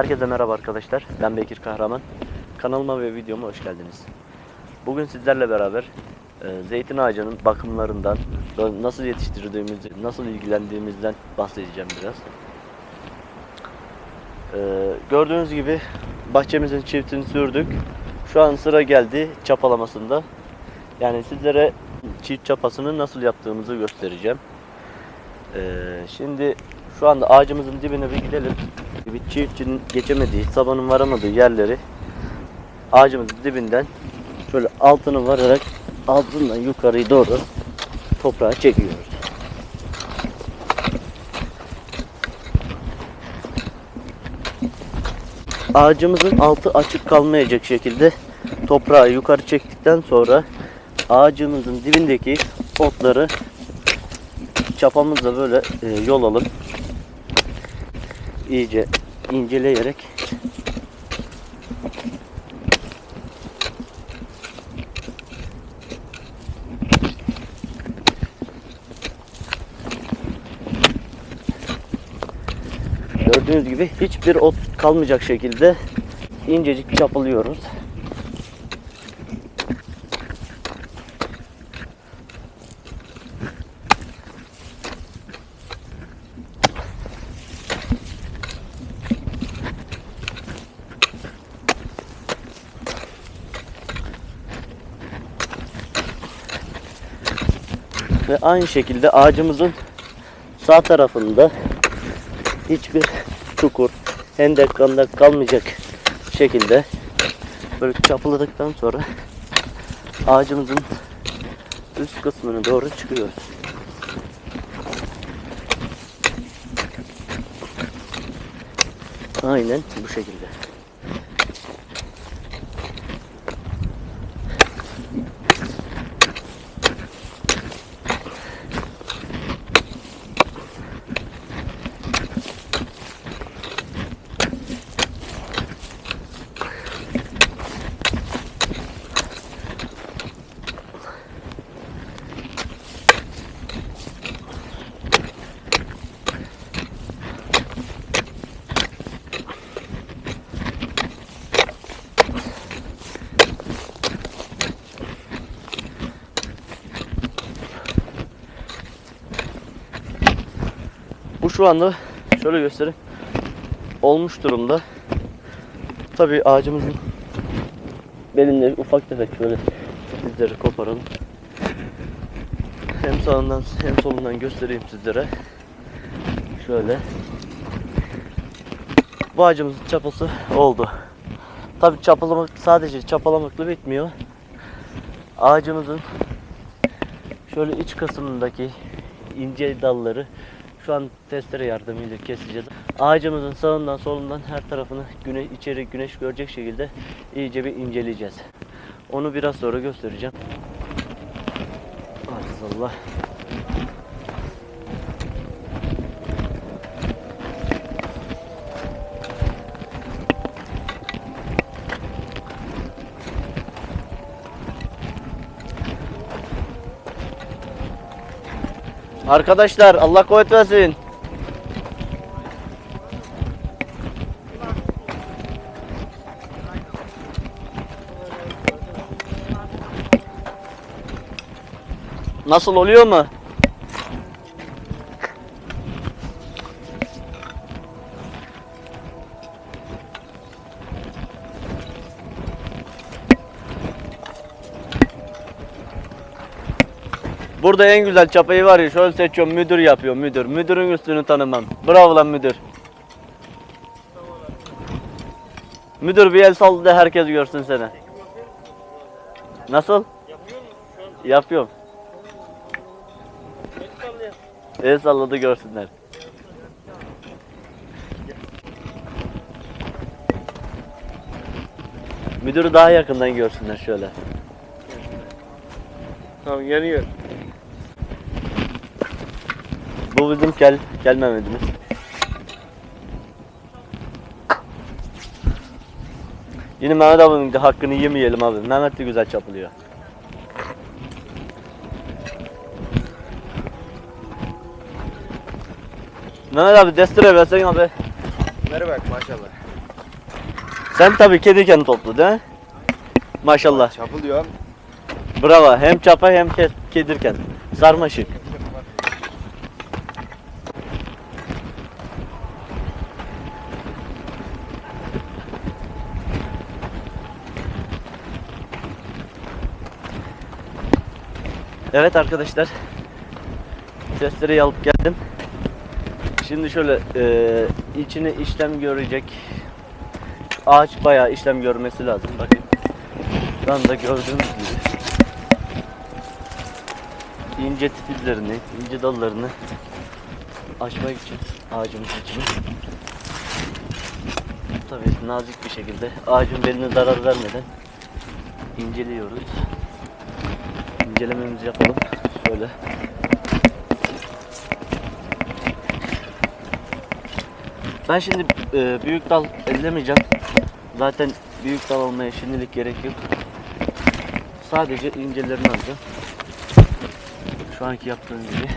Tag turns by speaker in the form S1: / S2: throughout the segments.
S1: Herkese merhaba arkadaşlar. Ben Bekir Kahraman. Kanalıma ve videoma hoş geldiniz. Bugün sizlerle beraber e, zeytin ağacının bakımlarından, da nasıl yetiştirdiğimizi, nasıl ilgilendiğimizden bahsedeceğim biraz. E, gördüğünüz gibi bahçemizin çiftini sürdük. Şu an sıra geldi çapalamasında. Yani sizlere çift çapasını nasıl yaptığımızı göstereceğim. E, şimdi şu anda ağacımızın dibine bir gidelim. Bir çiftçinin geçemediği, sabanın varamadığı yerleri ağacımızın dibinden şöyle altını vararak altından yukarıya doğru toprağa çekiyoruz. Ağacımızın altı açık kalmayacak şekilde toprağı yukarı çektikten sonra ağacımızın dibindeki otları çapamızla böyle e, yol alıp iyice inceleyerek gördüğünüz gibi hiçbir ot kalmayacak şekilde incecik çapalıyoruz. Ve aynı şekilde ağacımızın sağ tarafında hiçbir çukur, hendek, kandak kalmayacak şekilde böyle çapaladıktan sonra ağacımızın üst kısmına doğru çıkıyoruz. Aynen bu şekilde. Şu anda şöyle göstereyim. Olmuş durumda. Tabii ağacımızın belinde ufak tefek şöyle sizlere koparalım. Hem sağından hem solundan göstereyim sizlere. Şöyle. Bu ağacımızın çapası oldu. Tabii çapalamak sadece çapalamakla bitmiyor. Ağacımızın şöyle iç kısmındaki ince dalları şu an testere yardımıyla keseceğiz. Ağacımızın sağından solundan her tarafını güneş, içeri güneş görecek şekilde iyice bir inceleyeceğiz. Onu biraz sonra göstereceğim. Allah. Arkadaşlar Allah kuvvet versin. Nasıl oluyor mu? Burada en güzel çapayı var ya şöyle seçiyorum müdür yapıyor müdür. Müdürün üstünü tanımam. Bravo lan müdür. Müdür bir el sal da herkes görsün seni. Nasıl? Yapıyorum. El salladı görsünler. Müdürü daha yakından görsünler şöyle.
S2: Tamam geliyor.
S1: Kel, kel Mehmet'imiz. Yine Mehmet abinin de hakkını yemeyelim abi. Mehmet de güzel çapılıyor. Mehmet abi destere versen abi.
S2: Ver bak maşallah.
S1: Sen tabii kedirken toplu değil mi? Maşallah.
S2: Çapılıyor.
S1: Bravo. Hem çapa hem ke- kedirken. Sarmaşık. Evet arkadaşlar. Testereyi alıp geldim. Şimdi şöyle e, içine işlem görecek. Ağaç bayağı işlem görmesi lazım. Bakın. Şu anda gördüğünüz gibi ince tipizlerini, ince dallarını açmak için ağacımız için tabii nazik bir şekilde ağacın beline zarar vermeden inceliyoruz. İncelememizi yapalım. Şöyle. Ben şimdi e, büyük dal ellemeyeceğim. Zaten büyük dal almaya şimdilik gerek yok. Sadece incelerini alacağım. Şu anki yaptığım gibi.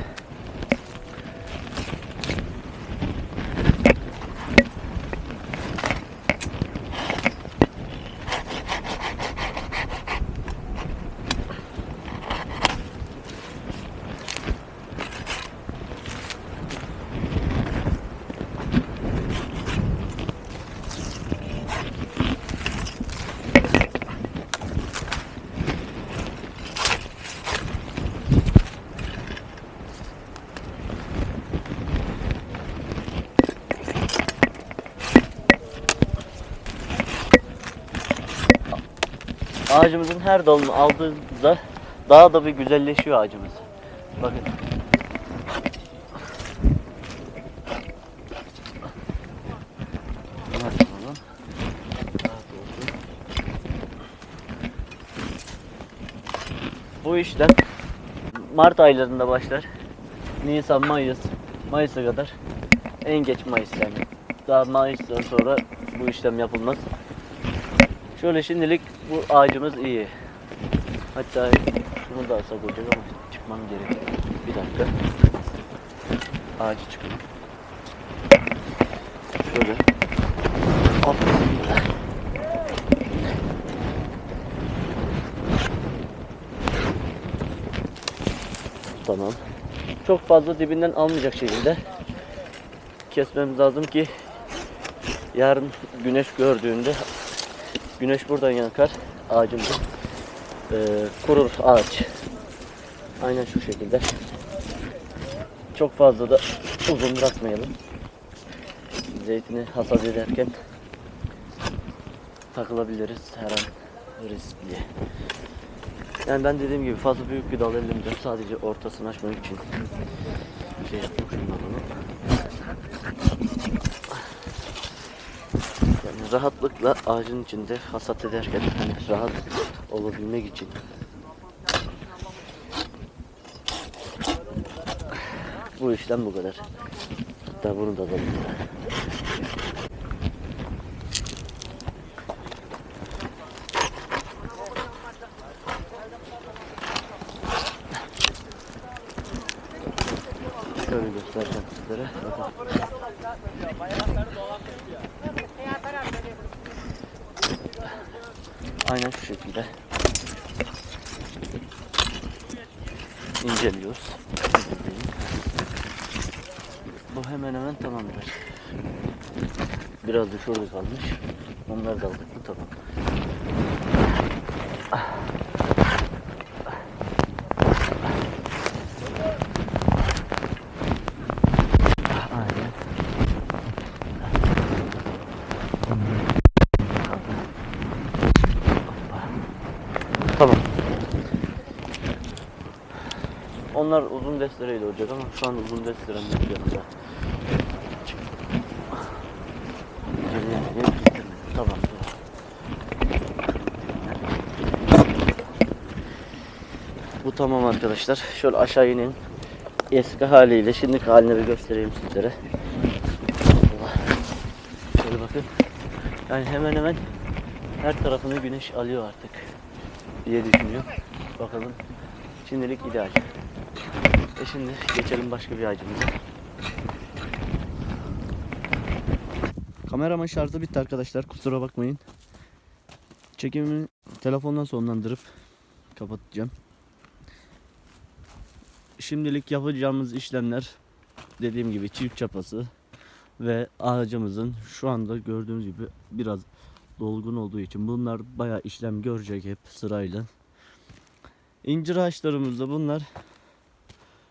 S1: Ağacımızın her dalını aldığımızda daha da bir güzelleşiyor ağacımız. Bakın. Bu işlem Mart aylarında başlar. Nisan, Mayıs, Mayıs'a kadar. En geç Mayıs yani. Daha Mayıs'tan sonra bu işlem yapılmaz. Şöyle şimdilik bu ağacımız iyi. Hatta şunu da alsak olacak ama çıkmam gerek. Bir dakika. Ağacı çıkıyor. Şöyle. Hop. Tamam. Çok fazla dibinden almayacak şekilde kesmemiz lazım ki yarın güneş gördüğünde güneş buradan yakar ağacımızı Ee, kurur ağaç. Aynen şu şekilde. Çok fazla da uzun bırakmayalım. Zeytini hasat ederken takılabiliriz her an riskli. Yani ben dediğim gibi fazla büyük bir dal ellemeyeceğim. Sadece ortasını açmak için. Şey yaptım şundan onu rahatlıkla ağacın içinde hasat ederken hani rahat olabilmek için. Bu işlem bu kadar. Hatta bunu da alalım. Şöyle göstereceğim sizlere. Bakın. Aynen şu şekilde. İnceliyoruz. Bu hemen hemen tamamdır. Biraz da şurada kalmış. Onları da aldık mı tamam. Aynen. Tamam. Onlar uzun destereyle olacak ama şu an uzun. Geriye geriye getirmedim. Tamam. Bu tamam arkadaşlar. Şöyle aşağı inin. Eski haliyle şimdiki halini bir göstereyim sizlere. Şöyle bakın. Yani hemen hemen her tarafını güneş alıyor artık diye düşünüyorum. Bakalım. Şimdilik ideal. E şimdi geçelim başka bir ağacımıza. Kameraman şarjı bitti arkadaşlar. Kusura bakmayın. Çekimimi telefondan sonlandırıp kapatacağım. Şimdilik yapacağımız işlemler dediğim gibi çift çapası ve ağacımızın şu anda gördüğünüz gibi biraz dolgun olduğu için bunlar bayağı işlem görecek hep sırayla. İncir ağaçlarımızda bunlar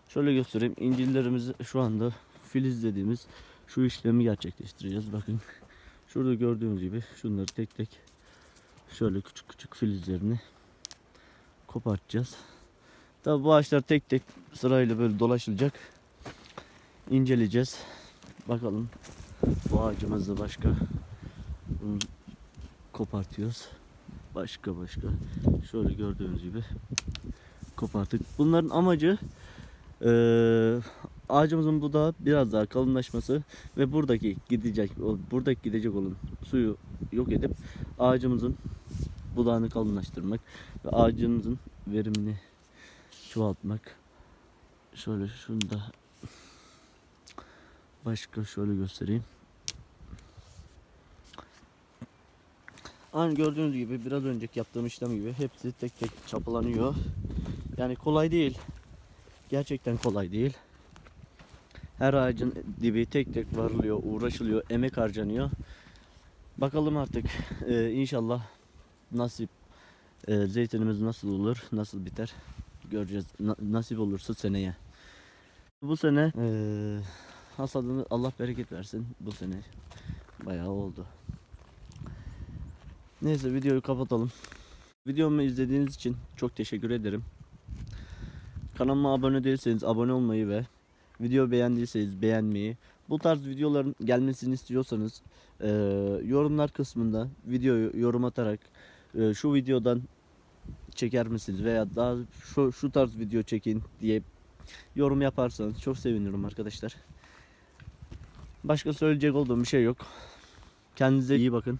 S1: şöyle göstereyim. İncirlerimiz şu anda filiz dediğimiz şu işlemi gerçekleştireceğiz. Bakın şurada gördüğünüz gibi şunları tek tek şöyle küçük küçük filizlerini kopartacağız. Tabi bu ağaçlar tek tek sırayla böyle dolaşılacak. İnceleyeceğiz. Bakalım bu ağacımızda başka kopartıyoruz. Başka başka. Şöyle gördüğünüz gibi koparttık. Bunların amacı eee ağacımızın budağı biraz daha kalınlaşması ve buradaki gidecek buradaki gidecek olan suyu yok edip ağacımızın budağını kalınlaştırmak ve ağacımızın verimini çoğaltmak. Şöyle şunu da başka şöyle göstereyim. Aynı gördüğünüz gibi biraz önceki yaptığım işlem gibi hepsi tek tek çapalanıyor. Yani kolay değil. Gerçekten kolay değil. Her ağacın dibi tek tek varılıyor, uğraşılıyor, emek harcanıyor. Bakalım artık e, inşallah nasip e, zeytinimiz nasıl olur, nasıl biter göreceğiz. Na- nasip olursa seneye. Bu sene e, hasadını Allah bereket versin. Bu sene bayağı oldu. Neyse videoyu kapatalım. Videomu izlediğiniz için çok teşekkür ederim. Kanalıma abone değilseniz abone olmayı ve video beğendiyseniz beğenmeyi, bu tarz videoların gelmesini istiyorsanız e, yorumlar kısmında videoyu yorum atarak e, şu videodan çeker misiniz veya daha şu, şu tarz video çekin diye yorum yaparsanız çok sevinirim arkadaşlar. Başka söyleyecek olduğum bir şey yok. Kendinize iyi bakın.